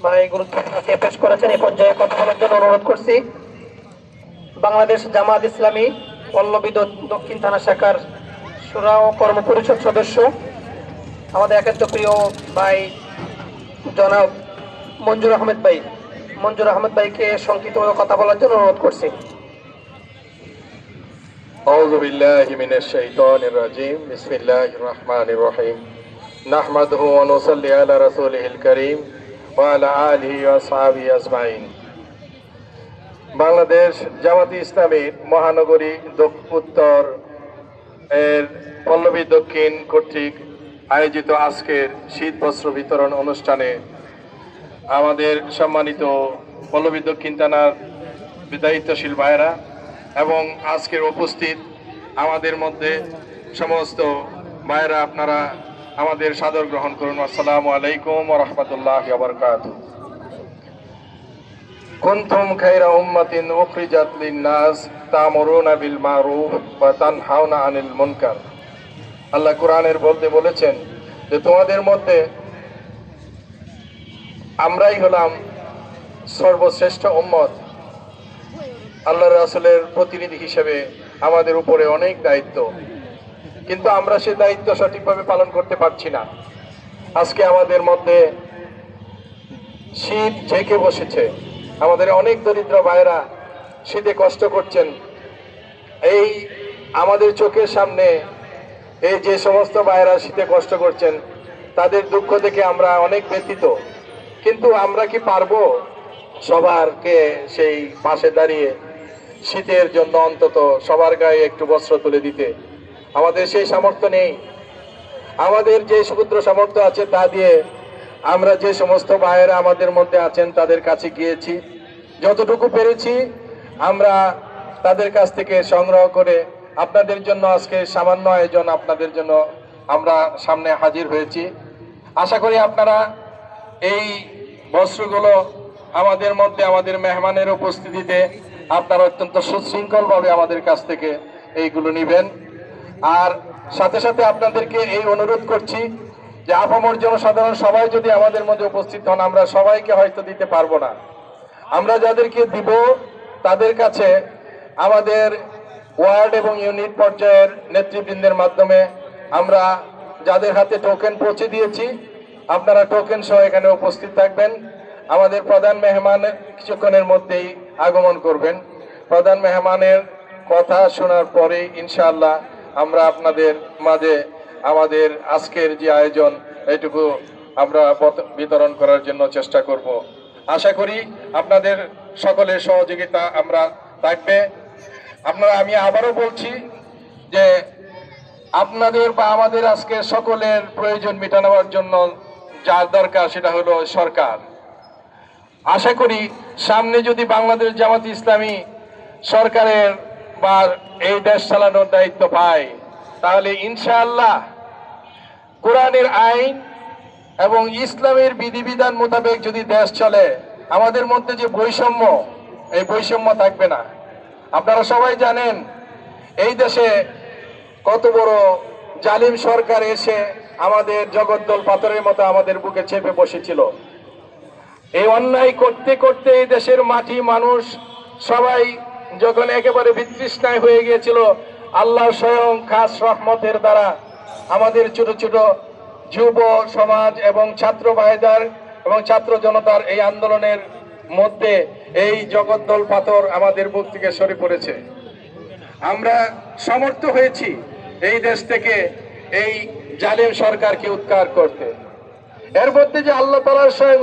ভাই গুরুত্বপূর্ণ আজকে পেশ করেছেন এই পর্যায়ে কথা বলার জন্য অনুরোধ করছি বাংলাদেশ জামাত ইসলামী পল্লবী দ- দক্ষিণ থানা শাখার সুরা ও কর্ম পরিষদ সদস্য আমাদের একান্ত প্রিয় ভাই জনাব মঞ্জুর আহমেদ ভাই মঞ্জুর আহমেদ ভাইকে সংক্ষিপ্তভাবে কথা বলার জন্য অনুরোধ করছি أعوذ بالله من الشيطان الرجيم بسم الله الرحمن الرحيم نحمده ونصلي على رسوله الكريم ওয়ালা আলহি ওয়াসাবি আজমাইন বাংলাদেশ জামাতি ইসলামী মহানগরী উত্তর এর পল্লবী দক্ষিণ কর্তৃক আয়োজিত আজকের শীত বস্ত্র বিতরণ অনুষ্ঠানে আমাদের সম্মানিত পল্লবী দক্ষিণ থানার দায়িত্বশীল ভাইরা এবং আজকের উপস্থিত আমাদের মধ্যে সমস্ত মায়েরা আপনারা আমাদের সাদর গ্রহণ করুন। আসসালামু আলাইকুম রহমতুল্লাহ বরকাত কুনতুম খাইরা উম্মাতিন উখরিজাত লিন-নাস তা'মুরুনা বিল মারুফ ওয়া তানহাউনা আনিল মুনকার। আল্লাহ কোরআনের বলতে বলেছেন যে, তোমাদের মধ্যে আমরাই হলাম সর্বশ্রেষ্ঠ উম্মত। আল্লাহ রাসুলের প্রতিনিধি হিসেবে আমাদের উপরে অনেক দায়িত্ব। কিন্তু আমরা সে দায়িত্ব সঠিকভাবে পালন করতে পারছি না। আজকে আমাদের মধ্যে শীত ঝেঁকে বসেছে। আমাদের অনেক দরিদ্র ভাইরা শীতে কষ্ট করছেন। এই আমাদের চোখের সামনে এই যে সমস্ত ভাইরা শীতে কষ্ট করছেন, তাদের দুঃখ দেখে আমরা অনেক ব্যথিত। কিন্তু আমরা কি পারব? সবারকে সেই পাশে দাঁড়িয়ে শীতের জন্য অন্তত সবার গায়ে একটু বস্ত্র তুলে দিতে। আমাদের সেই সামর্থ্য নেই। আমাদের যে সমুদ্র সামর্থ্য আছে তা দিয়ে আমরা যে সমস্ত ভাইয়েরা আমাদের মধ্যে আছেন তাদের কাছে গিয়েছি। যতটুকু পেরেছি, আমরা তাদের কাছ থেকে সংগ্রহ করে আপনাদের জন্য আজকে সামান্য আয়োজন আপনাদের জন্য আমরা সামনে হাজির হয়েছি। আশা করি আপনারা এই বস্ত্রগুলো আমাদের মধ্যে আমাদের মেহমানের উপস্থিতিতে আপনারা অত্যন্ত সুশৃঙ্খলভাবে আমাদের কাছ থেকে এইগুলো নেবেন। আর সাথে সাথে আপনাদেরকে এই অনুরোধ করছি যে আপামর জনসাধারণ সবাই যদি আমাদের মধ্যে উপস্থিত হন, আমরা সবাইকে হয়তো দিতে পারব না। আমরা যাদেরকে দিব, তাদের কাছে আমাদের ওয়ার্ড এবং ইউনিট পর্যায়ের নেতৃবৃন্দের মাধ্যমে আমরা যাদের হাতে টোকেন পৌঁছে দিয়েছি, আপনারা টোকেন সহ এখানে উপস্থিত থাকবেন। আমাদের প্রধান মেহমান কিছুক্ষণের মধ্যেই আগমন করবেন। প্রধান মেহমানের কথা শোনার পরে ইনশাআল্লাহ আমরা আপনাদের মাঝে আমাদের আজকের যে আয়োজন এইটুকু আমরা বত- বিতরণ করার জন্য চেষ্টা করব। আশা করি আপনাদের সকলের সহযোগিতা আমরা থাকবে। আপনারা, আমি আবারও বলছি যে আপনাদের বা আমাদের আজকে সকলের প্রয়োজন মেটানোর জন্য যার দরকার সেটা হলো সরকার। আশা করি সামনে যদি বাংলাদেশ জামাত ইসলামী সরকারের বা এই দেশ চালানোর দায়িত্ব পায়। তাহলে ইনশাআল্লাহ কোরআনের আইন এবং ইসলামের বিধিবিধান মোতাবেক যদি দেশ চলে, আমাদের মধ্যে যে বৈষম্য, এই বৈষম্য থাকবে না। আপনারা সবাই জানেন, এই দেশে কত বড় জালিম সরকার এসে আমাদের জগদ্দল পাথরের মতো আমাদের বুকে চেপে বসেছিল। এই অন্যায় করতে করতে এই দেশের মাটি মানুষ সবাই যখন একেবারে বিতৃষ্ণায় হয়ে গিয়েছিল, আল্লাহ স্বয়ং খাস রহমতের দ্বারা আমাদের ছোট ছোট যুব সমাজ এবং ছাত্র ভাইদার এবং ছাত্র জনতার এই আন্দোলনের মধ্যে এই জগদ্দল পাথর আমাদের বুক থেকে সরে পড়েছে। আমরা সমর্থ হয়েছি এই দেশ থেকে এই জালিম সরকারকে উৎকার করতে। এর মধ্যে যে আল্লাহ তালার স্বয়ং